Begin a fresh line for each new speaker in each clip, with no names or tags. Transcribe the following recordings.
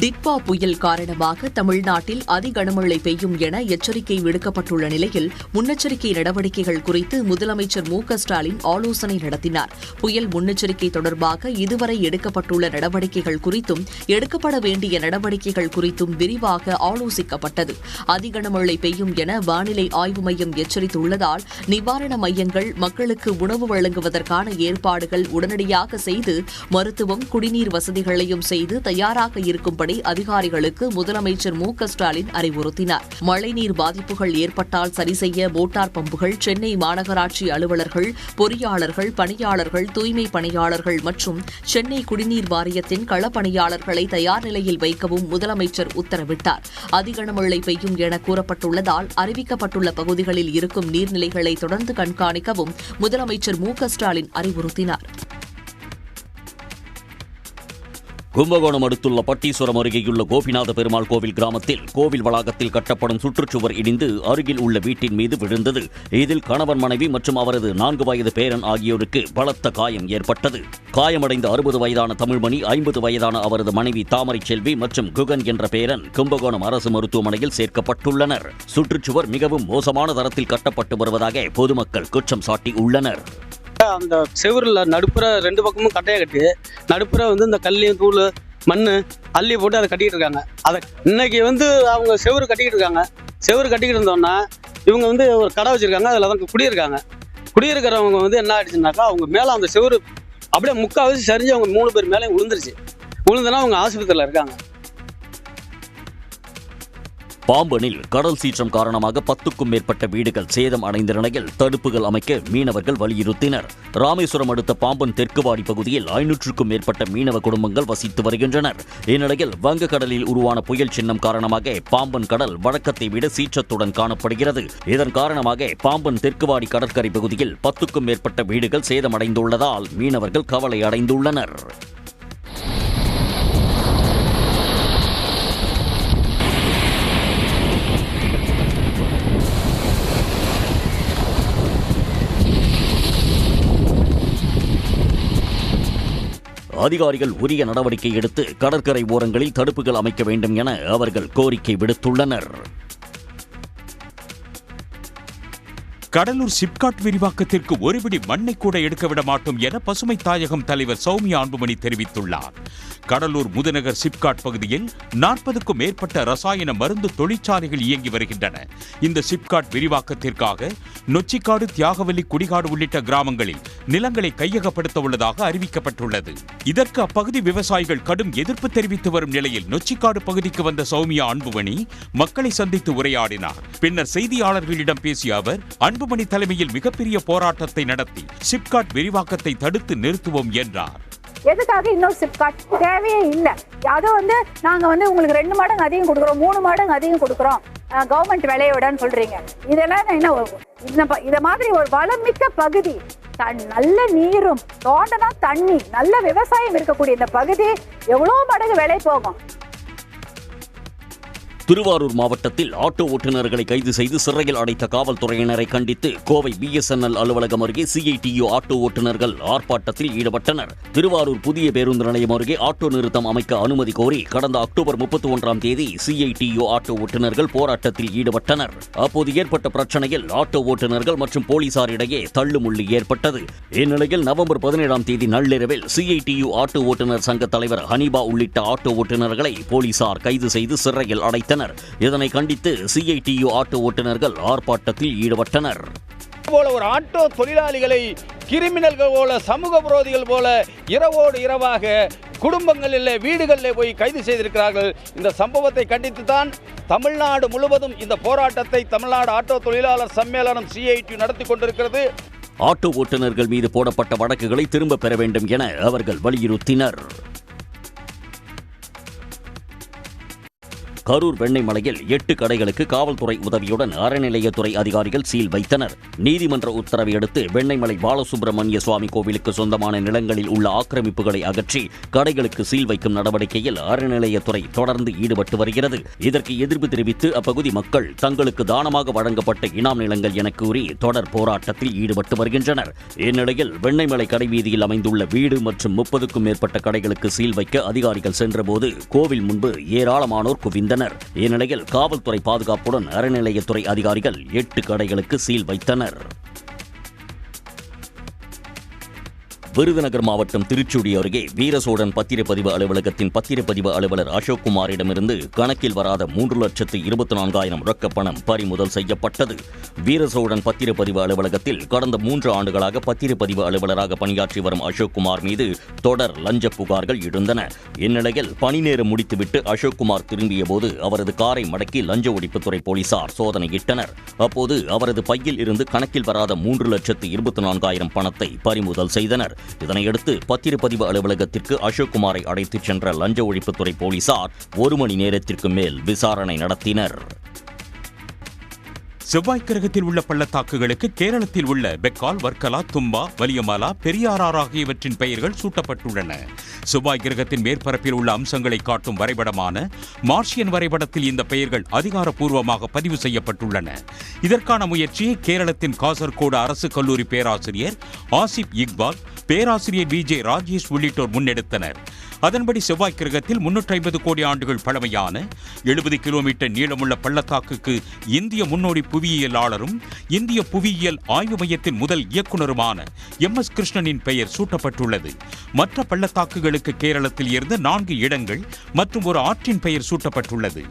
டிட்பா புயல் காரணமாக தமிழ்நாட்டில் அதி கனமழை பெய்யும் என எச்சரிக்கை விடுக்கப்பட்டுள்ள நிலையில் முன்னெச்சரிக்கை நடவடிக்கைகள் குறித்து முதலமைச்சர் மு ஸ்டாலின் ஆலோசனை நடத்தினார் புயல் முன்னெச்சரிக்கை தொடர்பாக இதுவரை எடுக்கப்பட்டுள்ள நடவடிக்கைகள் குறித்தும் எடுக்கப்பட வேண்டிய நடவடிக்கைகள் குறித்தும் விரிவாக ஆலோசிக்கப்பட்டது அதி கனமழை பெய்யும் என வானிலை ஆய்வு மையம் எச்சரித்துள்ளதால் நிவாரண மையங்கள் மக்களுக்கு உணவு வழங்குவதற்கான ஏற்பாடுகள் உடனடியாக செய்து மருத்துவம் குடிநீர் வசதிகளையும் செய்து தயாராக இருக்கும் திறம்பட அதிகாரிகளுக்கு முதலமைச்சர் மு ஸ்டாலின் அறிவுறுத்தினார் மழைநீர் பாதிப்புகள் ஏற்பட்டால் சரி செய்ய மோட்டார் பம்புகள் சென்னை மாநகராட்சி அலுவலர்கள் பொறியாளர்கள் பணியாளர்கள் தூய்மை பணியாளர்கள் மற்றும் சென்னை குடிநீர் வாரியத்தின் களப்பணியாளர்களை தயார் நிலையில் வைக்கவும் முதலமைச்சர் உத்தரவிட்டார் அதிக மழை பெய்யும் என கூறப்பட்டுள்ளதால் அறிவிக்கப்பட்டுள்ள பகுதிகளில் இருக்கும் நீர்நிலைகளை தொடர்ந்து கண்காணிக்கவும் முதலமைச்சர் மு ஸ்டாலின் அறிவுறுத்தினார்
கும்பகோணம் அடுத்துள்ள பட்டீஸ்வரம் அருகேயுள்ள கோபிநாத பெருமாள் கோவில் கிராமத்தில் கோவில் வளாகத்தில் கட்டப்படும் சுற்றுச்சுவர் இடிந்து அருகில் உள்ள வீட்டின் மீது விழுந்தது இதில் கணவன் மனைவி மற்றும் அவரது நான்கு வயது பேரன் ஆகியோருக்கு பலத்த காயம் ஏற்பட்டது காயமடைந்த அறுபது வயதான தமிழ்மணி ஐம்பது வயதான அவரது மனைவி தாமரை செல்வி மற்றும் குகன் என்ற பேரன் கும்பகோணம் அரசு மருத்துவமனையில் சேர்க்கப்பட்டுள்ளனர் சுற்றுச்சுவர் மிகவும் மோசமான தரத்தில் கட்டப்பட்டு வருவதாக பொதுமக்கள் குற்றம் சாட்டியுள்ளனர்
அந்த செவரில் நடுப்புற ரெண்டு பக்கமும் கட்டையாக கட்டி நடுப்புற வந்து இந்த கல் தூள் மண் அள்ளி போட்டு அதை கட்டிக்கிட்டு இருக்காங்க அதை இன்னைக்கு வந்து அவங்க செவரு கட்டிக்கிட்டு இருக்காங்க செவரு கட்டிக்கிட்டு இருந்தோன்னா இவங்க வந்து ஒரு கடை வச்சுருக்காங்க அதில் தான் குடியிருக்காங்க குடியிருக்கிறவங்க வந்து என்ன ஆயிடுச்சுனாக்கா அவங்க மேலே அந்த செவரு அப்படியே முக்கால்வாசி சரிஞ்சு அவங்க மூணு பேர் மேலே விழுந்துருச்சு விழுந்தனா அவங்க ஆஸ்பத்திரியில் இருக்காங்க
பாம்பனில் கடல் சீற்றம் காரணமாக பத்துக்கும் மேற்பட்ட வீடுகள் சேதம் அடைந்த நிலையில் தடுப்புகள் அமைக்க மீனவர்கள் வலியுறுத்தினர் ராமேஸ்வரம் அடுத்த பாம்பன் தெற்குவாடி பகுதியில் ஐநூற்றுக்கும் மேற்பட்ட மீனவ குடும்பங்கள் வசித்து வருகின்றனர் இந்நிலையில் வங்கக்கடலில் உருவான புயல் சின்னம் காரணமாக பாம்பன் கடல் வழக்கத்தை விட சீற்றத்துடன் காணப்படுகிறது இதன் காரணமாக பாம்பன் தெற்குவாடி கடற்கரை பகுதியில் பத்துக்கும் மேற்பட்ட வீடுகள் சேதமடைந்துள்ளதால் மீனவர்கள் கவலை அடைந்துள்ளனர் அதிகாரிகள் உரிய நடவடிக்கை எடுத்து கடற்கரை ஓரங்களில் தடுப்புகள் அமைக்க வேண்டும் என அவர்கள் கோரிக்கை விடுத்துள்ளனர் கடலூர் சிப்காட் விரிவாக்கத்திற்கு ஒருபடி மண்ணை கூட எடுக்க விட மாட்டோம் என பசுமை தாயகம் தலைவர் சௌமியா அன்புமணி தெரிவித்துள்ளார் கடலூர் முதுநகர் சிப்காட் பகுதியில் நாற்பதுக்கும் மேற்பட்ட ரசாயன மருந்து தொழிற்சாலைகள் இயங்கி வருகின்றன இந்த சிப்காட் விரிவாக்கத்திற்காக நொச்சிக்காடு தியாகவல்லி குடிகாடு உள்ளிட்ட கிராமங்களில் நிலங்களை கையகப்படுத்த உள்ளதாக அறிவிக்கப்பட்டுள்ளது இதற்கு அப்பகுதி விவசாயிகள் கடும் எதிர்ப்பு தெரிவித்து வரும் நிலையில் நொச்சிக்காடு பகுதிக்கு வந்த சௌமியா அன்புமணி மக்களை சந்தித்து உரையாடினார் பின்னர் செய்தியாளர்களிடம் பேசிய அவர் அன்புமணி தலைமையில் மிகப்பெரிய போராட்டத்தை நடத்தி சிப்காட் விரிவாக்கத்தை தடுத்து நிறுத்துவோம் என்றார்
எதுக்காக இன்னொரு சிப் தேவையே இல்லை அது வந்து நாங்கள் வந்து உங்களுக்கு ரெண்டு மடங்கு அதிகம் கொடுக்குறோம் மூணு மடங்கு அதிகம் கொடுக்குறோம் கவர்மெண்ட் விலையோடன்னு சொல்கிறீங்க இதெல்லாம் என்ன இந்த இதை மாதிரி ஒரு வளமிக்க பகுதி தன் நல்ல நீரும் தோண்டனா தண்ணி நல்ல விவசாயம் இருக்கக்கூடிய இந்த பகுதி எவ்வளோ மடங்கு விலை போகும்
திருவாரூர் மாவட்டத்தில் ஆட்டோ ஓட்டுநர்களை கைது செய்து சிறையில் அடைத்த காவல்துறையினரை கண்டித்து கோவை பிஎஸ்என்எல் அலுவலகம் அருகே சிஐடியு ஆட்டோ ஓட்டுநர்கள் ஆர்ப்பாட்டத்தில் ஈடுபட்டனர் திருவாரூர் புதிய பேருந்து நிலையம் அருகே ஆட்டோ நிறுத்தம் அமைக்க அனுமதி கோரி கடந்த அக்டோபர் முப்பத்தி ஒன்றாம் தேதி சிஐடியு ஆட்டோ ஓட்டுநர்கள் போராட்டத்தில் ஈடுபட்டனர் அப்போது ஏற்பட்ட பிரச்சனையில் ஆட்டோ ஓட்டுநர்கள் மற்றும் போலீசாரிடையே தள்ளுமுள்ளி ஏற்பட்டது இந்நிலையில் நவம்பர் பதினேழாம் தேதி நள்ளிரவில் சிஐடியு ஆட்டோ ஓட்டுநர் சங்க தலைவர் ஹனீபா உள்ளிட்ட ஆட்டோ ஓட்டுநர்களை போலீசார் கைது செய்து சிறையில் அடைத்தனர் தெரிவித்தனர் இதனை கண்டித்து சிஐடியு ஆட்டோ ஓட்டுநர்கள் ஆர்ப்பாட்டத்தில் ஈடுபட்டனர்
போல ஒரு ஆட்டோ தொழிலாளிகளை கிரிமினல்கள் போல சமூக விரோதிகள் போல இரவோடு இரவாக குடும்பங்களில் வீடுகளில் போய் கைது செய்திருக்கிறார்கள் இந்த சம்பவத்தை கண்டித்து தான் தமிழ்நாடு முழுவதும் இந்த போராட்டத்தை தமிழ்நாடு ஆட்டோ தொழிலாளர் சம்மேளனம் சிஐடி நடத்தி கொண்டிருக்கிறது
ஆட்டோ ஓட்டுநர்கள் மீது போடப்பட்ட வழக்குகளை திரும்ப பெற வேண்டும் என அவர்கள் வலியுறுத்தினர் கரூர் வெண்ணைமலையில் எட்டு கடைகளுக்கு காவல்துறை உதவியுடன் அறநிலையத்துறை அதிகாரிகள் சீல் வைத்தனர் நீதிமன்ற உத்தரவை அடுத்து வெண்ணைமலை பாலசுப்பிரமணிய சுவாமி கோவிலுக்கு சொந்தமான நிலங்களில் உள்ள ஆக்கிரமிப்புகளை அகற்றி கடைகளுக்கு சீல் வைக்கும் நடவடிக்கையில் அறநிலையத்துறை தொடர்ந்து ஈடுபட்டு வருகிறது இதற்கு எதிர்ப்பு தெரிவித்து அப்பகுதி மக்கள் தங்களுக்கு தானமாக வழங்கப்பட்ட இனாம் நிலங்கள் என கூறி தொடர் போராட்டத்தில் ஈடுபட்டு வருகின்றனர் இந்நிலையில் வெண்ணைமலை கடைவீதியில் அமைந்துள்ள வீடு மற்றும் முப்பதுக்கும் மேற்பட்ட கடைகளுக்கு சீல் வைக்க அதிகாரிகள் சென்றபோது கோவில் முன்பு ஏராளமானோர் குவிந்தனர் தெரிவித்தனர் இந்நிலையில் காவல்துறை பாதுகாப்புடன் அறநிலையத்துறை அதிகாரிகள் எட்டு கடைகளுக்கு சீல் வைத்தனர் விருதுநகர் மாவட்டம் திருச்சூடி அருகே வீரசோடன் பத்திரப்பதிவு அலுவலகத்தின் பத்திரப்பதிவு அலுவலர் அசோக்குமாரிடமிருந்து கணக்கில் வராத மூன்று லட்சத்து இருபத்தி நான்காயிரம் ரொக்க பணம் பறிமுதல் செய்யப்பட்டது வீரசோடன் பத்திரப்பதிவு அலுவலகத்தில் கடந்த மூன்று ஆண்டுகளாக பத்திரப்பதிவு அலுவலராக பணியாற்றி வரும் அசோக்குமார் மீது தொடர் லஞ்ச புகார்கள் எழுந்தன இந்நிலையில் பணி நேரம் முடித்துவிட்டு அசோக்குமார் திரும்பிய போது அவரது காரை மடக்கி லஞ்ச ஒழிப்புத்துறை போலீசார் சோதனையிட்டனர் அப்போது அவரது பையில் இருந்து கணக்கில் வராத மூன்று லட்சத்து இருபத்தி நான்காயிரம் பணத்தை பறிமுதல் செய்தனர் இதனையடுத்து பத்திரப்பதிவு அலுவலகத்திற்கு அசோக்குமாரை அடைத்துச் சென்ற லஞ்ச ஒழிப்புத்துறை போலீசார் ஒரு மணி நேரத்திற்கு மேல் விசாரணை நடத்தினர் செவ்வாய் கிரகத்தில் உள்ள பள்ளத்தாக்குகளுக்கு கேரளத்தில் உள்ள பெக்கால் வர்க்கலா தும்பா வலியமாலா பெரியாரார் ஆகியவற்றின் பெயர்கள் சூட்டப்பட்டுள்ளன செவ்வாய் கிரகத்தின் மேற்பரப்பில் உள்ள அம்சங்களை காட்டும் வரைபடமான மார்ஷியன் வரைபடத்தில் இந்த பெயர்கள் அதிகாரப்பூர்வமாக பதிவு செய்யப்பட்டுள்ளன இதற்கான முயற்சியை கேரளத்தின் காசர்கோடு அரசு கல்லூரி பேராசிரியர் ஆசிப் இக்பால் பேராசிரியர் வி ஜே ராஜேஷ் உள்ளிட்டோர் முன்னெடுத்தனர் அதன்படி செவ்வாய் கிரகத்தில் முன்னூற்றி ஐம்பது கோடி ஆண்டுகள் பழமையான எழுபது கிலோமீட்டர் நீளமுள்ள பள்ளத்தாக்குக்கு இந்திய முன்னோடி புவியியலாளரும் இந்திய புவியியல் ஆய்வு மையத்தின் முதல் இயக்குநருமான எம் எஸ் கிருஷ்ணனின் பெயர் சூட்டப்பட்டுள்ளது மற்ற பள்ளத்தாக்குகளுக்கு கேரளத்தில் இருந்த நான்கு இடங்கள் மற்றும் ஒரு ஆற்றின் பெயர் சூட்டப்பட்டுள்ளது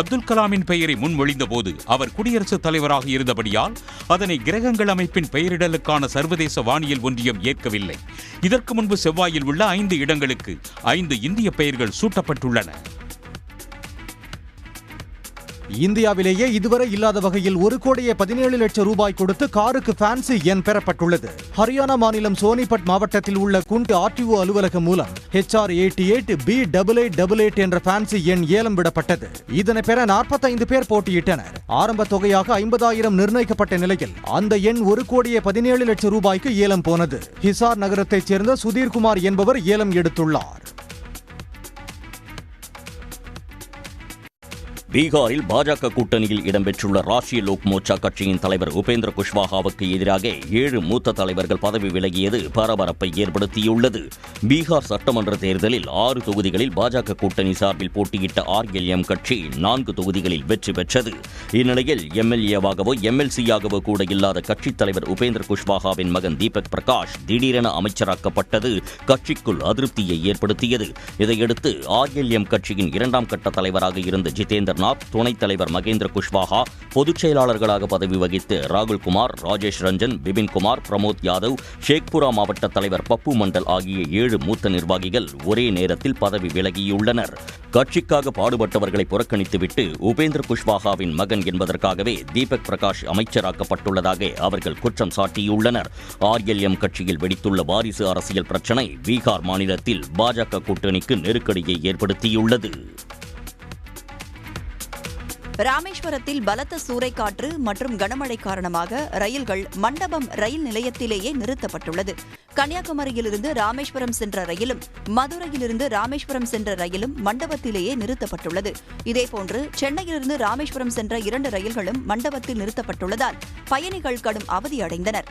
அப்துல் கலாமின் பெயரை முன்மொழிந்த போது அவர் குடியரசுத் தலைவராக இருந்தபடியால் அதனை கிரகங்கள் அமைப்பின் பெயரிடலுக்கான சர்வதேச வானியல் ஒன்றியம் ஏற்கவில்லை இதற்கு முன்பு செவ்வாயில் உள்ள ஐந்து இடங்களுக்கு ஐந்து இந்திய பெயர்கள் சூட்டப்பட்டுள்ளன இந்தியாவிலேயே இதுவரை இல்லாத வகையில் ஒரு கோடியே பதினேழு லட்சம் ரூபாய் கொடுத்து காருக்கு ஃபேன்சி எண் பெறப்பட்டுள்ளது ஹரியானா மாநிலம் சோனிபட் மாவட்டத்தில் உள்ள குண்டு ஆர்டிஓ அலுவலகம் மூலம் HR eighty eight B double eight double eight என்ற ஃபேன்சி எண் ஏலம் விடப்பட்டது இதனை பெற நாற்பத்தைந்து பேர் போட்டியிட்டனர் ஆரம்ப தொகையாக ஐம்பதாயிரம் நிர்ணயிக்கப்பட்ட நிலையில் அந்த எண் ஒரு கோடியே பதினேழு லட்சம் ரூபாய்க்கு ஏலம் போனது ஹிசார் நகரத்தைச் சேர்ந்த சுதீர்குமார் என்பவர் ஏலம் எடுத்துள்ளார் பீகாரில் பாஜக கூட்டணியில் இடம்பெற்றுள்ள ராஷ்டிரிய லோக் மோர்ச்சா கட்சியின் தலைவர் உபேந்திர குஷ்வாகாவுக்கு எதிராக ஏழு மூத்த தலைவர்கள் பதவி விலகியது பரபரப்பை ஏற்படுத்தியுள்ளது பீகார் சட்டமன்ற தேர்தலில் ஆறு தொகுதிகளில் பாஜக கூட்டணி சார்பில் போட்டியிட்ட ஆர்எல்எம் கட்சி நான்கு தொகுதிகளில் வெற்றி பெற்றது இந்நிலையில் எம்எல்ஏவாகவோ எம்எல்சியாகவோ கூட இல்லாத கட்சித் தலைவர் உபேந்திர குஷ்வாகாவின் மகன் தீபக் பிரகாஷ் திடீரென அமைச்சராக்கப்பட்டது கட்சிக்குள் அதிருப்தியை ஏற்படுத்தியது இதையடுத்து ஆர்எல்எம் கட்சியின் இரண்டாம் கட்ட தலைவராக இருந்த ஜிதேந்தர் அமர்நாத் துணைத் தலைவர் மகேந்திர குஷ்வாகா பொதுச் செயலாளர்களாக பதவி வகித்து ராகுல்குமார் ராஜேஷ் ரஞ்சன் பிபின்குமார் பிரமோத் யாதவ் ஷேக்புரா மாவட்ட தலைவர் பப்பு மண்டல் ஆகிய ஏழு மூத்த நிர்வாகிகள் ஒரே நேரத்தில் பதவி விலகியுள்ளனர் கட்சிக்காக பாடுபட்டவர்களை புறக்கணித்துவிட்டு உபேந்திர குஷ்வாகாவின் மகன் என்பதற்காகவே தீபக் பிரகாஷ் அமைச்சராக்கப்பட்டுள்ளதாக அவர்கள் குற்றம் சாட்டியுள்ளனர் ஆர்எல்எம் கட்சியில் வெடித்துள்ள வாரிசு அரசியல் பிரச்சினை பீகார் மாநிலத்தில் பாஜக கூட்டணிக்கு நெருக்கடியை ஏற்படுத்தியுள்ளது
ராமேஸ்வரத்தில் பலத்த சூறைக்காற்று மற்றும் கனமழை காரணமாக ரயில்கள் மண்டபம் ரயில் நிலையத்திலேயே நிறுத்தப்பட்டுள்ளது கன்னியாகுமரியிலிருந்து ராமேஸ்வரம் சென்ற ரயிலும் மதுரையிலிருந்து ராமேஸ்வரம் சென்ற ரயிலும் மண்டபத்திலேயே நிறுத்தப்பட்டுள்ளது இதேபோன்று சென்னையிலிருந்து ராமேஸ்வரம் சென்ற இரண்டு ரயில்களும் மண்டபத்தில் நிறுத்தப்பட்டுள்ளதால் பயணிகள் கடும் அவதியடைந்தனர்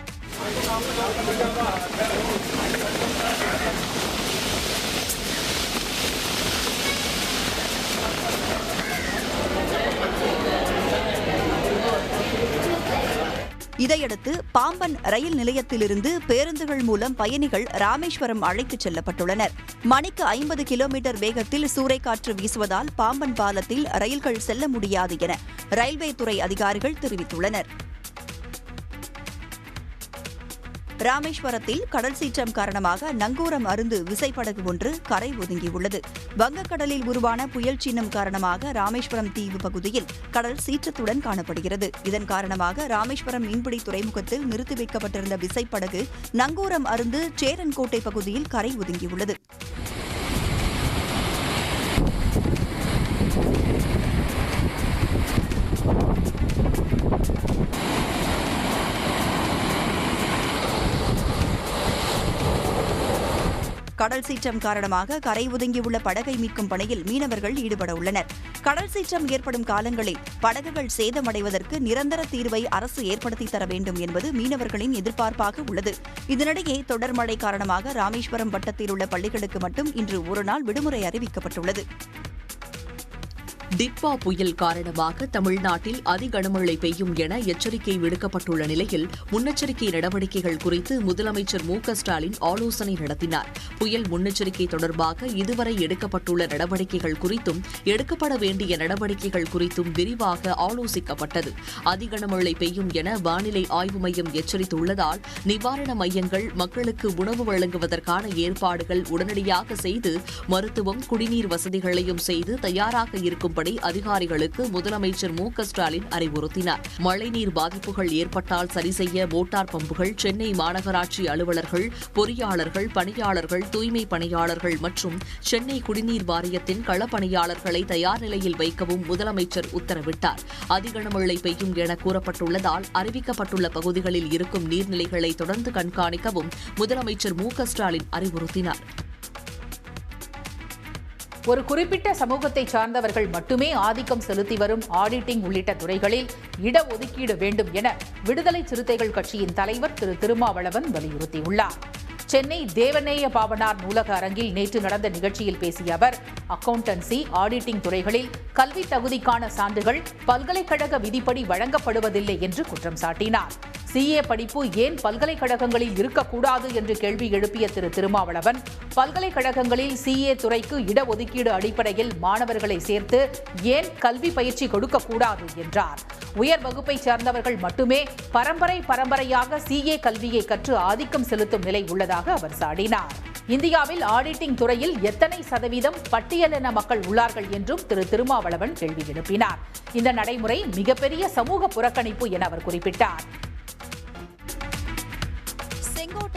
இதையடுத்து பாம்பன் ரயில் நிலையத்திலிருந்து பேருந்துகள் மூலம் பயணிகள் ராமேஸ்வரம் அழைத்துச் செல்லப்பட்டுள்ளனர் மணிக்கு ஐம்பது கிலோமீட்டர் வேகத்தில் சூறைக்காற்று வீசுவதால் பாம்பன் பாலத்தில் ரயில்கள் செல்ல முடியாது என ரயில்வே துறை அதிகாரிகள் தெரிவித்துள்ளனர் ராமேஸ்வரத்தில் கடல் சீற்றம் காரணமாக நங்கூரம் அருந்து விசைப்படகு ஒன்று கரை ஒதுங்கியுள்ளது வங்கக்கடலில் உருவான புயல் சின்னம் காரணமாக ராமேஸ்வரம் தீவு பகுதியில் கடல் சீற்றத்துடன் காணப்படுகிறது இதன் காரணமாக ராமேஸ்வரம் மீன்பிடி துறைமுகத்தில் நிறுத்தி வைக்கப்பட்டிருந்த விசைப்படகு நங்கூரம் அருந்து சேரன்கோட்டை பகுதியில் கரை ஒதுங்கியுள்ளது கடல் சீற்றம் காரணமாக கரை ஒதுங்கியுள்ள படகை மீட்கும் பணியில் மீனவர்கள் ஈடுபட உள்ளனர் கடல் சீற்றம் ஏற்படும் காலங்களில் படகுகள் சேதமடைவதற்கு நிரந்தர தீர்வை அரசு ஏற்படுத்தி தர வேண்டும் என்பது மீனவர்களின் எதிர்பார்ப்பாக உள்ளது இதனிடையே தொடர் மழை காரணமாக ராமேஸ்வரம் வட்டத்தில் உள்ள பள்ளிகளுக்கு மட்டும் இன்று ஒருநாள் விடுமுறை அறிவிக்கப்பட்டுள்ளது டிப்பா புயல் காரணமாக தமிழ்நாட்டில் அதிகனமழை பெய்யும் என எச்சரிக்கை விடுக்கப்பட்டுள்ள நிலையில் முன்னெச்சரிக்கை நடவடிக்கைகள் குறித்து முதலமைச்சர் மு ஸ்டாலின் ஆலோசனை நடத்தினார் புயல் முன்னெச்சரிக்கை தொடர்பாக இதுவரை எடுக்கப்பட்டுள்ள நடவடிக்கைகள் குறித்தும் எடுக்கப்பட வேண்டிய நடவடிக்கைகள் குறித்தும் விரிவாக ஆலோசிக்கப்பட்டது அதிகனமழை பெய்யும் என வானிலை ஆய்வு மையம் எச்சரித்துள்ளதால் நிவாரண மையங்கள் மக்களுக்கு உணவு வழங்குவதற்கான ஏற்பாடுகள் உடனடியாக செய்து மருத்துவம் குடிநீர் வசதிகளையும் செய்து தயாராக இருக்கும் திட்டப்படி அதிகாரிகளுக்கு முதலமைச்சர் மு ஸ்டாலின் அறிவுறுத்தினார் மழைநீர் பாதிப்புகள் ஏற்பட்டால் சரி செய்ய மோட்டார் பம்புகள் சென்னை மாநகராட்சி அலுவலர்கள் பொறியாளர்கள் பணியாளர்கள் தூய்மை பணியாளர்கள் மற்றும் சென்னை குடிநீர் வாரியத்தின் களப்பணியாளர்களை தயார் நிலையில் வைக்கவும் முதலமைச்சர் உத்தரவிட்டார் அதிகனமழை பெய்யும் என கூறப்பட்டுள்ளதால் அறிவிக்கப்பட்டுள்ள பகுதிகளில் இருக்கும் நீர்நிலைகளை தொடர்ந்து கண்காணிக்கவும் முதலமைச்சர் மு ஸ்டாலின் அறிவுறுத்தினார் ஒரு குறிப்பிட்ட சமூகத்தை சார்ந்தவர்கள் மட்டுமே ஆதிக்கம் செலுத்தி வரும் ஆடிட்டிங் உள்ளிட்ட துறைகளில் இடஒதுக்கீடு வேண்டும் என விடுதலை சிறுத்தைகள் கட்சியின் தலைவர் திரு திருமாவளவன் வலியுறுத்தியுள்ளார் சென்னை தேவநேய பாவனார் நூலக அரங்கில் நேற்று நடந்த நிகழ்ச்சியில் பேசிய அவர் அக்கவுண்டன்சி ஆடிட்டிங் துறைகளில் கல்வி தகுதிக்கான சான்றுகள் பல்கலைக்கழக விதிப்படி வழங்கப்படுவதில்லை என்று குற்றம் சாட்டினார் சிஏ படிப்பு ஏன் பல்கலைக்கழகங்களில் இருக்கக்கூடாது என்று கேள்வி எழுப்பிய திரு திருமாவளவன் பல்கலைக்கழகங்களில் சிஏ துறைக்கு இடஒதுக்கீடு அடிப்படையில் மாணவர்களை சேர்த்து ஏன் கல்வி பயிற்சி கொடுக்கக்கூடாது என்றார் உயர் வகுப்பை சேர்ந்தவர்கள் மட்டுமே பரம்பரை பரம்பரையாக சிஏ கல்வியை கற்று ஆதிக்கம் செலுத்தும் நிலை உள்ளதாக அவர் சாடினார் இந்தியாவில் ஆடிட்டிங் துறையில் எத்தனை சதவீதம் பட்டியலின மக்கள் உள்ளார்கள் என்றும் திரு திருமாவளவன் கேள்வி எழுப்பினார் இந்த நடைமுறை மிகப்பெரிய சமூக புறக்கணிப்பு என அவர் குறிப்பிட்டார்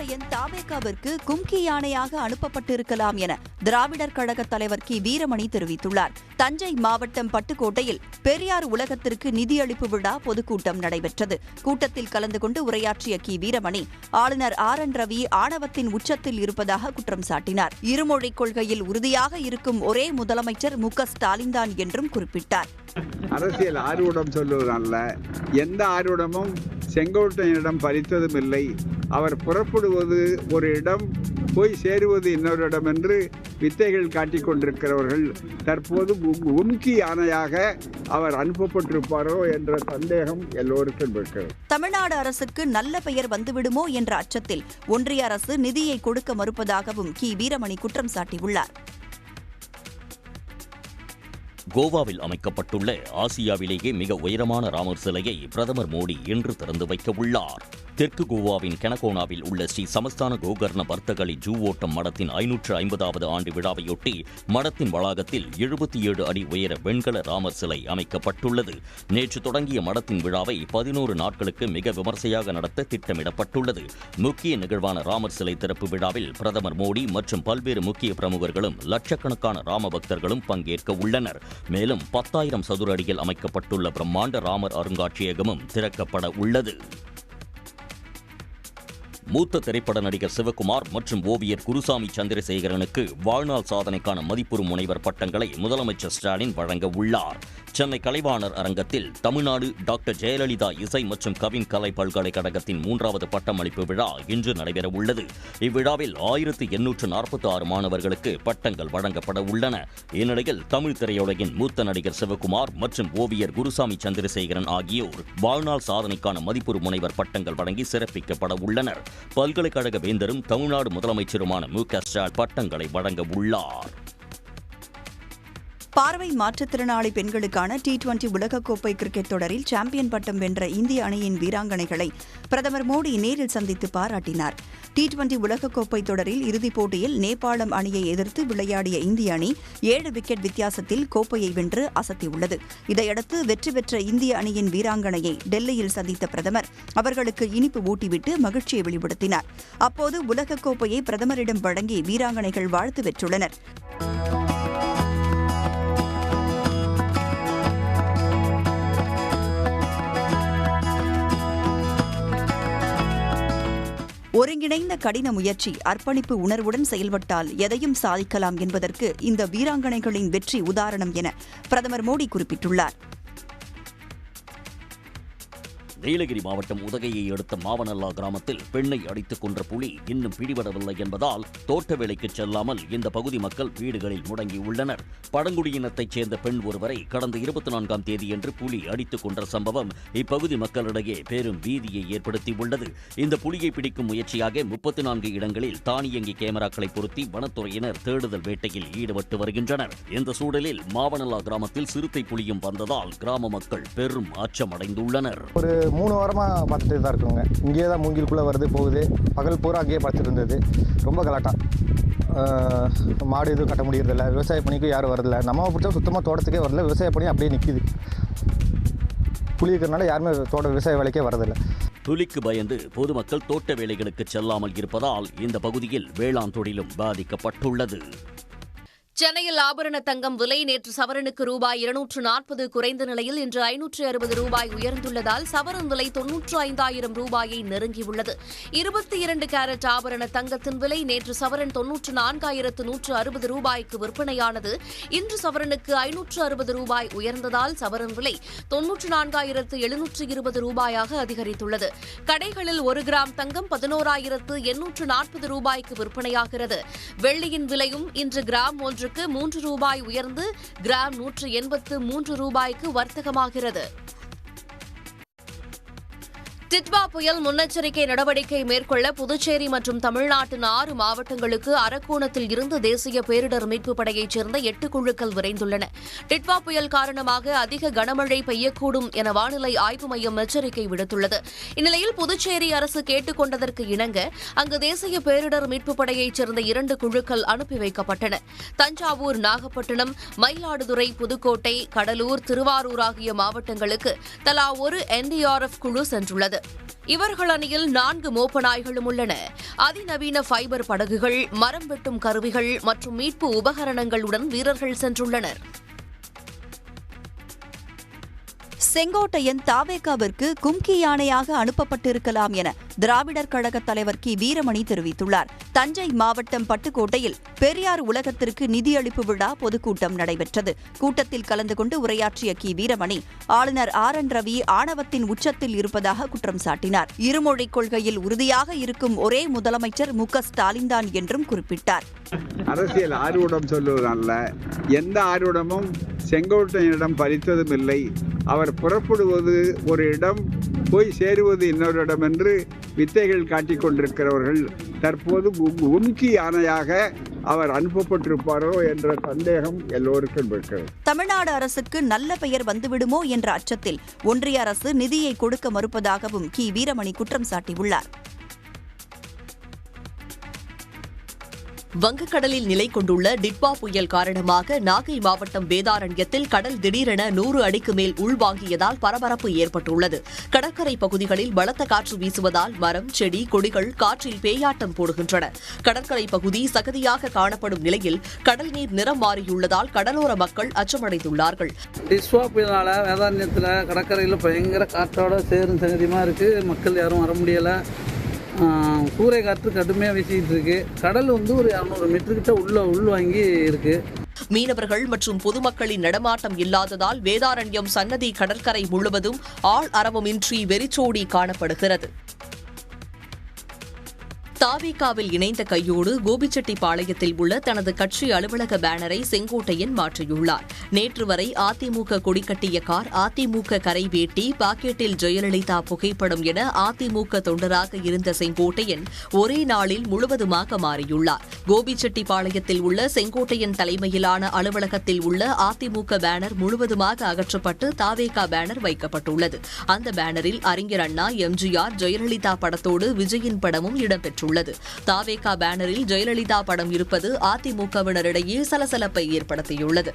கோட்டையன் தாவேகாவிற்கு கும்கி யானையாக அனுப்பப்பட்டிருக்கலாம் என திராவிடர் கழக தலைவர் கி வீரமணி தெரிவித்துள்ளார் தஞ்சை மாவட்டம் பட்டுக்கோட்டையில் பெரியார் உலகத்திற்கு நிதியளிப்பு விழா பொதுக்கூட்டம் நடைபெற்றது கூட்டத்தில் கலந்து கொண்டு உரையாற்றிய கி வீரமணி ஆளுநர் ஆர் என் ரவி ஆணவத்தின் உச்சத்தில் இருப்பதாக குற்றம் சாட்டினார் இருமொழிக் கொள்கையில் உறுதியாக இருக்கும் ஒரே முதலமைச்சர் மு ஸ்டாலின் தான் என்றும் குறிப்பிட்டார்
அரசியல் ஆர்வடம் சொல்லுவதல்ல எந்த ஆர்வடமும் செங்கோட்டையனிடம் பறித்ததும் இல்லை அவர் புறப்படுவது ஒரு இடம் போய் சேருவது இன்னொரு இடம் என்று வித்தைகள் காட்டிக் கொண்டிருக்கிறவர்கள் தற்போது உம்கி யானையாக அவர் அனுப்பப்பட்டிருப்பாரோ என்ற சந்தேகம் எல்லோருக்கும் இருக்கிறது
தமிழ்நாடு அரசுக்கு நல்ல பெயர் வந்துவிடுமோ என்ற அச்சத்தில் ஒன்றிய அரசு நிதியை கொடுக்க மறுப்பதாகவும் கி வீரமணி குற்றம் சாட்டியுள்ளார்
கோவாவில் அமைக்கப்பட்டுள்ள ஆசியாவிலேயே மிக உயரமான ராமர் சிலையை பிரதமர் மோடி இன்று திறந்து வைக்க உள்ளார் தெற்கு கோவாவின் கெனகோனாவில் உள்ள ஸ்ரீ சமஸ்தான கோகர்ண வர்த்தகலை ஜூவோட்டம் மடத்தின் ஐநூற்று ஐம்பதாவது ஆண்டு விழாவையொட்டி மடத்தின் வளாகத்தில் எழுபத்தி ஏழு அடி உயர வெண்கல ராமர் சிலை அமைக்கப்பட்டுள்ளது நேற்று தொடங்கிய மடத்தின் விழாவை பதினோரு நாட்களுக்கு மிக விமர்சையாக நடத்த திட்டமிடப்பட்டுள்ளது முக்கிய நிகழ்வான ராமர் சிலை திறப்பு விழாவில் பிரதமர் மோடி மற்றும் பல்வேறு முக்கிய பிரமுகர்களும் லட்சக்கணக்கான ராம பக்தர்களும் பங்கேற்க உள்ளனர் மேலும் பத்தாயிரம் சதுர அடியில் அமைக்கப்பட்டுள்ள பிரம்மாண்ட ராமர் அருங்காட்சியகமும் திறக்கப்பட உள்ளது மூத்த திரைப்பட நடிகர் சிவகுமார் மற்றும் ஓவியர் குருசாமி சந்திரசேகரனுக்கு வாழ்நாள் சாதனைக்கான மதிப்புறு முனைவர் பட்டங்களை முதலமைச்சர் ஸ்டாலின் வழங்க உள்ளார் சென்னை கலைவாணர் அரங்கத்தில் தமிழ்நாடு டாக்டர் ஜெயலலிதா இசை மற்றும் கவின் கலை பல்கலைக்கழகத்தின் மூன்றாவது பட்டமளிப்பு விழா இன்று நடைபெற உள்ளது இவ்விழாவில் ஆயிரத்து எண்ணூற்று நாற்பத்தி ஆறு மாணவர்களுக்கு பட்டங்கள் வழங்கப்பட உள்ளன இந்நிலையில் தமிழ் திரையுலகின் மூத்த நடிகர் சிவகுமார் மற்றும் ஓவியர் குருசாமி சந்திரசேகரன் ஆகியோர் வாழ்நாள் சாதனைக்கான மதிப்புறு முனைவர் பட்டங்கள் வழங்கி சிறப்பிக்கப்பட உள்ளனர் பல்கலைக்கழக வேந்தரும் தமிழ்நாடு முதலமைச்சருமான மு க ஸ்டாலின் பட்டங்களை வழங்க உள்ளார் பார்வை மாற்றுத்திறனாளி பெண்களுக்கான டி டுவெண்டி உலகக்கோப்பை கிரிக்கெட் தொடரில் சாம்பியன் பட்டம் வென்ற இந்திய அணியின் வீராங்கனைகளை பிரதமர் மோடி நேரில் சந்தித்து பாராட்டினார் டி டுவெண்டி உலகக்கோப்பை தொடரில் இறுதிப் போட்டியில் நேபாளம் அணியை எதிர்த்து விளையாடிய இந்திய அணி ஏழு விக்கெட் வித்தியாசத்தில் கோப்பையை வென்று அசத்தியுள்ளது இதையடுத்து வெற்றி பெற்ற இந்திய அணியின் வீராங்கனையை டெல்லியில் சந்தித்த பிரதமர் அவர்களுக்கு இனிப்பு ஊட்டிவிட்டு மகிழ்ச்சியை வெளிப்படுத்தினார் அப்போது உலகக்கோப்பையை பிரதமரிடம் வழங்கி வீராங்கனைகள் வாழ்த்து பெற்றுள்ளனர் ஒருங்கிணைந்த கடின முயற்சி அர்ப்பணிப்பு உணர்வுடன் செயல்பட்டால் எதையும் சாதிக்கலாம் என்பதற்கு இந்த வீராங்கனைகளின் வெற்றி உதாரணம் என பிரதமர் மோடி குறிப்பிட்டுள்ளார் நீலகிரி மாவட்டம் உதகையை அடுத்த மாவனல்லா கிராமத்தில் பெண்ணை அடித்துக் கொன்ற புலி இன்னும் பிடிபடவில்லை என்பதால் தோட்ட வேலைக்கு செல்லாமல் இந்த பகுதி மக்கள் வீடுகளில் முடங்கியுள்ளனர் பழங்குடியினத்தைச் சேர்ந்த பெண் ஒருவரை கடந்த இருபத்தி நான்காம் தேதியன்று புலி அடித்துக் கொன்ற சம்பவம் இப்பகுதி மக்களிடையே பெரும் பீதியை ஏற்படுத்தியுள்ளது இந்த புலியை பிடிக்கும் முயற்சியாக முப்பத்தி நான்கு இடங்களில் தானியங்கி கேமராக்களை பொருத்தி வனத்துறையினர் தேடுதல் வேட்டையில் ஈடுபட்டு வருகின்றனர் இந்த சூழலில் மாவனல்லா கிராமத்தில் சிறுத்தை புலியும் வந்ததால் கிராம மக்கள் பெரும் அச்சமடைந்துள்ளனர் மூணு வாரமாக பார்த்துட்டு தான் இருக்குங்க இங்கேயே தான் மூங்கிலுக்குள்ளே வருது போகுது பகல் பூரா அங்கேயே பார்த்துட்டு இருந்தது ரொம்ப கலாட்டா மாடு எதுவும் கட்ட முடியறதில்ல விவசாய பணிக்கும் யாரும் வரதில்ல நம்ம பிடிச்சா சுத்தமாக தோட்டத்துக்கே வரல விவசாய பணி அப்படியே நிற்கிது புளி இருக்கிறனால யாருமே தோட்ட விவசாய வேலைக்கே வரதில்லை புலிக்கு பயந்து பொதுமக்கள் தோட்ட வேலைகளுக்கு செல்லாமல் இருப்பதால் இந்த பகுதியில் வேளாண் தொழிலும் பாதிக்கப்பட்டுள்ளது சென்னையில் ஆபரண தங்கம் விலை நேற்று சவரனுக்கு ரூபாய் இருநூற்று நாற்பது குறைந்த நிலையில் இன்று ஐநூற்று அறுபது ரூபாய் உயர்ந்துள்ளதால் சவரன் விலை தொன்னூற்று ஐந்தாயிரம் ரூபாயை நெருங்கியுள்ளது இருபத்தி இரண்டு கேரட் ஆபரண தங்கத்தின் விலை நேற்று சவரன் தொன்னூற்று நான்காயிரத்து நூற்று அறுபது ரூபாய்க்கு விற்பனையானது இன்று சவரனுக்கு ஐநூற்று அறுபது ரூபாய் உயர்ந்ததால் சவரன் விலை தொன்னூற்று நான்காயிரத்து எழுநூற்று இருபது ரூபாயாக அதிகரித்துள்ளது கடைகளில் ஒரு கிராம் தங்கம் பதினோராயிரத்து எண்ணூற்று நாற்பது ரூபாய்க்கு விற்பனையாகிறது வெள்ளியின் விலையும் இன்று கிராம் ஒன்று லிட்டருக்கு மூன்று ரூபாய் உயர்ந்து கிராம் நூற்று எண்பத்து மூன்று ரூபாய்க்கு வர்த்தகமாகிறது டிட்வா புயல் முன்னெச்சரிக்கை நடவடிக்கை மேற்கொள்ள புதுச்சேரி மற்றும் தமிழ்நாட்டின் ஆறு மாவட்டங்களுக்கு அரக்கோணத்தில் இருந்து தேசிய பேரிடர் மீட்புப் படையைச் சேர்ந்த எட்டு குழுக்கள் விரைந்துள்ளன டிட்வா புயல் காரணமாக அதிக கனமழை பெய்யக்கூடும் என வானிலை ஆய்வு மையம் எச்சரிக்கை விடுத்துள்ளது இந்நிலையில் புதுச்சேரி அரசு கேட்டுக் கொண்டதற்கு இணங்க அங்கு தேசிய பேரிடர் மீட்புப் படையைச் சேர்ந்த இரண்டு குழுக்கள் அனுப்பி வைக்கப்பட்டன தஞ்சாவூர் நாகப்பட்டினம் மயிலாடுதுறை புதுக்கோட்டை கடலூர் திருவாரூர் ஆகிய மாவட்டங்களுக்கு தலா ஒரு என்டிஆர்எஃப் குழு சென்றுள்ளது இவர்கள் அணியில் நான்கு மோப்ப நாய்களும் உள்ளன அதிநவீன ஃபைபர் படகுகள் மரம் வெட்டும் கருவிகள் மற்றும் மீட்பு உபகரணங்களுடன் வீரர்கள் சென்றுள்ளனர் செங்கோட்டையன் தாவேகாவிற்கு கும்கி யானையாக அனுப்பப்பட்டிருக்கலாம் என திராவிடர் கழக தலைவர் கி வீரமணி தெரிவித்துள்ளார் தஞ்சை மாவட்டம் பட்டுக்கோட்டையில் பெரியார் உலகத்திற்கு நிதியளிப்பு விழா பொதுக்கூட்டம் நடைபெற்றது கூட்டத்தில் கலந்து கொண்டு உரையாற்றிய கி வீரமணி ஆளுநர் ஆர் என் ரவி ஆணவத்தின் உச்சத்தில் இருப்பதாக குற்றம் சாட்டினார் இருமொழிக் கொள்கையில் உறுதியாக இருக்கும் ஒரே முதலமைச்சர் மு ஸ்டாலின் தான் என்றும் குறிப்பிட்டார் அரசியல் ஆர்வடம் சொல்லுவதல்ல எந்த ஆர்வடமும் செங்கோட்டையனிடம் பறித்ததும் இல்லை அவர் புறப்படுவது ஒரு இடம் போய் சேருவது இன்னொரு இடம் என்று வித்தைகள் காட்டிக் கொண்டிருக்கிறவர்கள் தற்போது உமுக்கி யானையாக அவர் அனுப்பப்பட்டிருப்பாரோ என்ற சந்தேகம் எல்லோருக்கும் இருக்கிறது தமிழ்நாடு அரசுக்கு நல்ல பெயர் வந்துவிடுமோ என்ற அச்சத்தில் ஒன்றிய அரசு நிதியை கொடுக்க மறுப்பதாகவும் கி வீரமணி குற்றம் சாட்டியுள்ளார் வங்கக்கடலில் நிலை கொண்டுள்ள டிட்வா புயல் காரணமாக நாகை மாவட்டம் வேதாரண்யத்தில் கடல் திடீரென நூறு அடிக்கு மேல் உள்வாங்கியதால் பரபரப்பு ஏற்பட்டுள்ளது கடற்கரை பகுதிகளில் பலத்த காற்று வீசுவதால் மரம் செடி கொடிகள் காற்றில் பேயாட்டம் போடுகின்றன கடற்கரை பகுதி சகதியாக காணப்படும் நிலையில் கடல் நீர் நிறம் மாறியுள்ளதால் கடலோர மக்கள் அச்சமடைந்துள்ளார்கள் வேதாரண்யத்தில் கடற்கரையில் பயங்கர காற்றோட சேரும் சகதியமா இருக்கு மக்கள் யாரும் வர முடியல கூரை காற்று கடுமையாக வீசிட்டு இருக்கு கடல் வந்து ஒரு இரநூறு கிட்ட உள்ள உள்வாங்கி இருக்கு மீனவர்கள் மற்றும் பொதுமக்களின் நடமாட்டம் இல்லாததால் வேதாரண்யம் சன்னதி கடற்கரை முழுவதும் ஆள் அரவமின்றி வெறிச்சோடி காணப்படுகிறது தாவிகாவில் இணைந்த கையோடு கோபிச்செட்டிப்பாளையத்தில் உள்ள தனது கட்சி அலுவலக பேனரை செங்கோட்டையன் மாற்றியுள்ளார் நேற்று வரை அதிமுக கொடிக்கட்டிய கார் அதிமுக கரை வேட்டி பாக்கெட்டில் ஜெயலலிதா புகைப்படம் என அதிமுக தொண்டராக இருந்த செங்கோட்டையன் ஒரே நாளில் முழுவதுமாக மாறியுள்ளார் கோபிச்செட்டிப்பாளையத்தில் உள்ள செங்கோட்டையன் தலைமையிலான அலுவலகத்தில் உள்ள அதிமுக பேனர் முழுவதுமாக அகற்றப்பட்டு தாவேகா பேனர் வைக்கப்பட்டுள்ளது அந்த பேனரில் அறிஞர் அண்ணா எம்ஜிஆர் ஜெயலலிதா படத்தோடு விஜயின் படமும் இடம்பெற்றுள்ளது உள்ளது தாவேகா பேனரில் ஜெயலலிதா படம் இருப்பது அதிமுகவினரிடையே சலசலப்பை ஏற்படுத்தியுள்ளது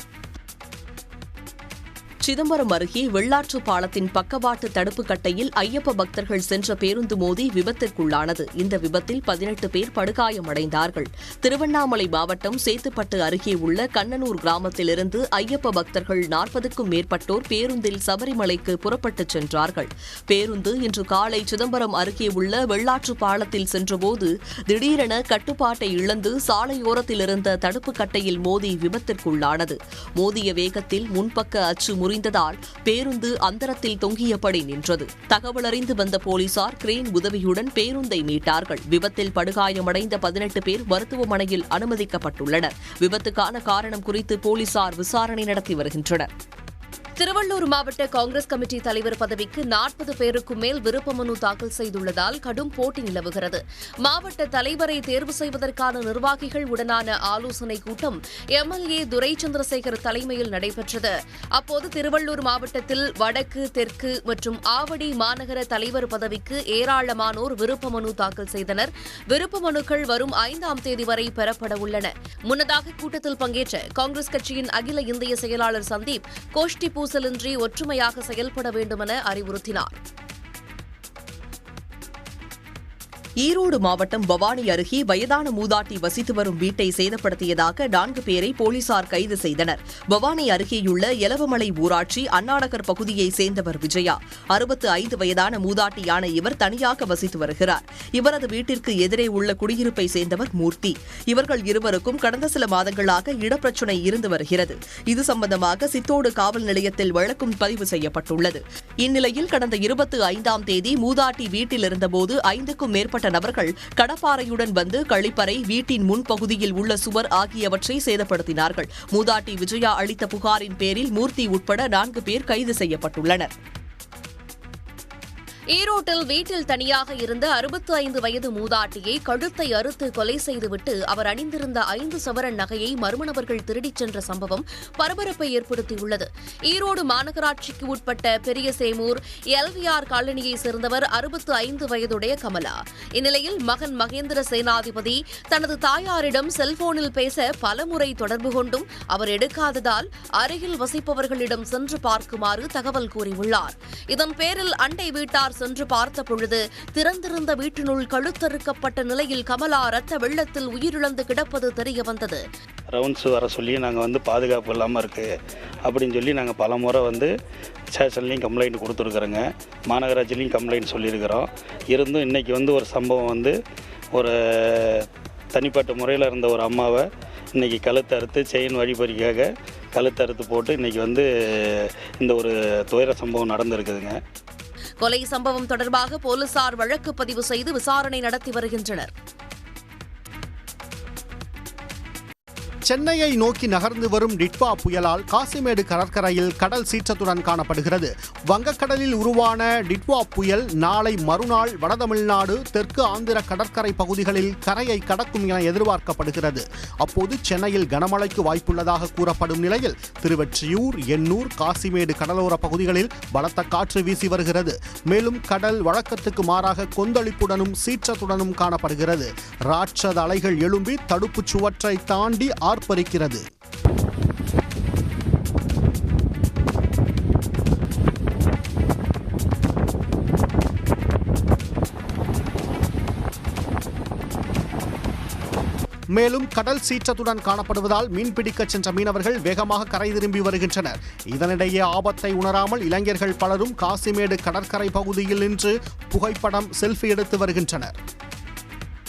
சிதம்பரம் அருகே வெள்ளாற்று பாலத்தின் பக்கவாட்டு தடுப்பு கட்டையில் ஐயப்ப பக்தர்கள் சென்ற பேருந்து மோதி விபத்திற்குள்ளானது இந்த விபத்தில் பதினெட்டு பேர் படுகாயமடைந்தார்கள் திருவண்ணாமலை மாவட்டம் சேத்துப்பட்டு அருகே உள்ள கண்ணனூர் கிராமத்திலிருந்து ஐயப்ப பக்தர்கள் நாற்பதுக்கும் மேற்பட்டோர் பேருந்தில் சபரிமலைக்கு புறப்பட்டுச் சென்றார்கள் பேருந்து இன்று காலை சிதம்பரம் அருகே உள்ள வெள்ளாற்று பாலத்தில் சென்றபோது திடீரென கட்டுப்பாட்டை இழந்து சாலையோரத்தில் இருந்த தடுப்பு கட்டையில் மோதி விபத்திற்குள்ளானது மோதிய வேகத்தில் முன்பக்க அச்சு முறி குவிந்ததால் பேருந்து அந்தரத்தில் தொங்கியபடி நின்றது தகவல் அறிந்து வந்த போலீசார் கிரேன் உதவியுடன் பேருந்தை மீட்டார்கள் விபத்தில் படுகாயமடைந்த பதினெட்டு பேர் மருத்துவமனையில் அனுமதிக்கப்பட்டுள்ளனர் விபத்துக்கான காரணம் குறித்து போலீசார் விசாரணை நடத்தி வருகின்றனர் திருவள்ளூர் மாவட்ட காங்கிரஸ் கமிட்டி தலைவர் பதவிக்கு நாற்பது பேருக்கு மேல் விருப்ப மனு தாக்கல் செய்துள்ளதால் கடும் போட்டி நிலவுகிறது மாவட்ட தலைவரை தேர்வு செய்வதற்கான நிர்வாகிகள் உடனான ஆலோசனைக் கூட்டம் எம்எல்ஏ துரை சந்திரசேகர் தலைமையில் நடைபெற்றது அப்போது திருவள்ளூர் மாவட்டத்தில் வடக்கு தெற்கு மற்றும் ஆவடி மாநகர தலைவர் பதவிக்கு ஏராளமானோர் விருப்ப மனு தாக்கல் செய்தனர் விருப்ப மனுக்கள் வரும் ஐந்தாம் தேதி வரை பெறப்பட உள்ளன முன்னதாக கூட்டத்தில் பங்கேற்ற காங்கிரஸ் கட்சியின் அகில இந்திய செயலாளர் சந்தீப் கோஷ்டி பூசலின்றி ஒற்றுமையாக செயல்பட வேண்டுமென அறிவுறுத்தினார் ஈரோடு மாவட்டம் பவானி அருகே வயதான மூதாட்டி வசித்து வரும் வீட்டை சேதப்படுத்தியதாக நான்கு பேரை போலீசார் கைது செய்தனர் பவானி அருகேயுள்ள எலவமலை ஊராட்சி அண்ணாநகர் பகுதியைச் சேர்ந்தவர் விஜயா அறுபத்து ஐந்து வயதான மூதாட்டியான இவர் தனியாக வசித்து வருகிறார் இவரது வீட்டிற்கு எதிரே உள்ள குடியிருப்பை சேர்ந்தவர் மூர்த்தி இவர்கள் இருவருக்கும் கடந்த சில மாதங்களாக இடப்பிரச்சினை இருந்து வருகிறது இது சம்பந்தமாக சித்தோடு காவல் நிலையத்தில் வழக்கும் பதிவு செய்யப்பட்டுள்ளது இந்நிலையில் கடந்த இருபத்தி ஐந்தாம் தேதி மூதாட்டி வீட்டில் இருந்தபோது ஐந்துக்கும் மேற்பட்ட நபர்கள் கடப்பாறையுடன் வந்து கழிப்பறை வீட்டின் முன்பகுதியில் உள்ள சுவர் ஆகியவற்றை சேதப்படுத்தினார்கள் மூதாட்டி விஜயா அளித்த புகாரின் பேரில் மூர்த்தி உட்பட நான்கு பேர் கைது செய்யப்பட்டுள்ளனா் ஈரோட்டில் வீட்டில் தனியாக இருந்த அறுபத்து ஐந்து வயது மூதாட்டியை கழுத்தை அறுத்து கொலை செய்துவிட்டு அவர் அணிந்திருந்த ஐந்து சவரன் நகையை மர்மநபர்கள் திருடிச் சென்ற சம்பவம் பரபரப்பை ஏற்படுத்தியுள்ளது ஈரோடு மாநகராட்சிக்கு உட்பட்ட பெரியசேமூர் எல்விஆர் காலனியைச் சேர்ந்தவர் அறுபத்து ஐந்து வயதுடைய கமலா இந்நிலையில் மகன் மகேந்திர சேனாதிபதி தனது தாயாரிடம் செல்போனில் பேச பலமுறை தொடர்பு கொண்டும் அவர் எடுக்காததால் அருகில் வசிப்பவர்களிடம் சென்று பார்க்குமாறு தகவல் கூறியுள்ளார் இதன் பேரில் அண்டை வீட்டார் சென்று பார்த்த பொழுது திறந்திருந்த வீட்டினுள் கழுத்தறுக்கப்பட்ட நிலையில் கமலா ரத்த வெள்ளத்தில் உயிரிழந்து கிடப்பது தெரிய வந்தது ரவுண்ட்ஸ் வர சொல்லி நாங்கள் வந்து பாதுகாப்பு இல்லாமல் இருக்குது அப்படின்னு சொல்லி நாங்கள் பல முறை வந்து ஸ்டேஷன்லேயும் கம்ப்ளைண்ட் கொடுத்துருக்குறோங்க மாநகராட்சிலையும் கம்ப்ளைண்ட் சொல்லியிருக்கிறோம் இருந்தும் இன்றைக்கி வந்து ஒரு சம்பவம் வந்து ஒரு தனிப்பட்ட முறையில் இருந்த ஒரு அம்மாவை இன்றைக்கி கழுத்தறுத்து செயின் வழிபறிக்காக கழுத்தறுத்து போட்டு இன்றைக்கி வந்து இந்த ஒரு துயர சம்பவம் நடந்திருக்குதுங்க கொலை சம்பவம் தொடர்பாக போலீசார் வழக்கு பதிவு செய்து விசாரணை நடத்தி வருகின்றனர் சென்னையை நோக்கி நகர்ந்து வரும் டிட்வா புயலால் காசிமேடு கடற்கரையில் கடல் சீற்றத்துடன் காணப்படுகிறது வங்கக்கடலில் உருவான டிட்வா புயல் நாளை மறுநாள் வடதமிழ்நாடு தெற்கு ஆந்திர கடற்கரை பகுதிகளில் கரையை கடக்கும் என எதிர்பார்க்கப்படுகிறது அப்போது சென்னையில் கனமழைக்கு வாய்ப்புள்ளதாக கூறப்படும் நிலையில் திருவெற்றியூர் எண்ணூர் காசிமேடு கடலோர பகுதிகளில் பலத்த காற்று வீசி வருகிறது மேலும் கடல் வழக்கத்துக்கு மாறாக கொந்தளிப்புடனும் சீற்றத்துடனும் காணப்படுகிறது ராட்சத அலைகள் எழும்பி தடுப்பு சுவற்றை தாண்டி ஆர்ப்பரிக்கிறது மேலும் கடல் சீற்றத்துடன் காணப்படுவதால் பிடிக்கச் சென்ற மீனவர்கள் வேகமாக கரை திரும்பி வருகின்றனர் இதனிடையே ஆபத்தை உணராமல் இளைஞர்கள் பலரும் காசிமேடு கடற்கரை பகுதியில் நின்று புகைப்படம் செல்ஃபி எடுத்து வருகின்றனர்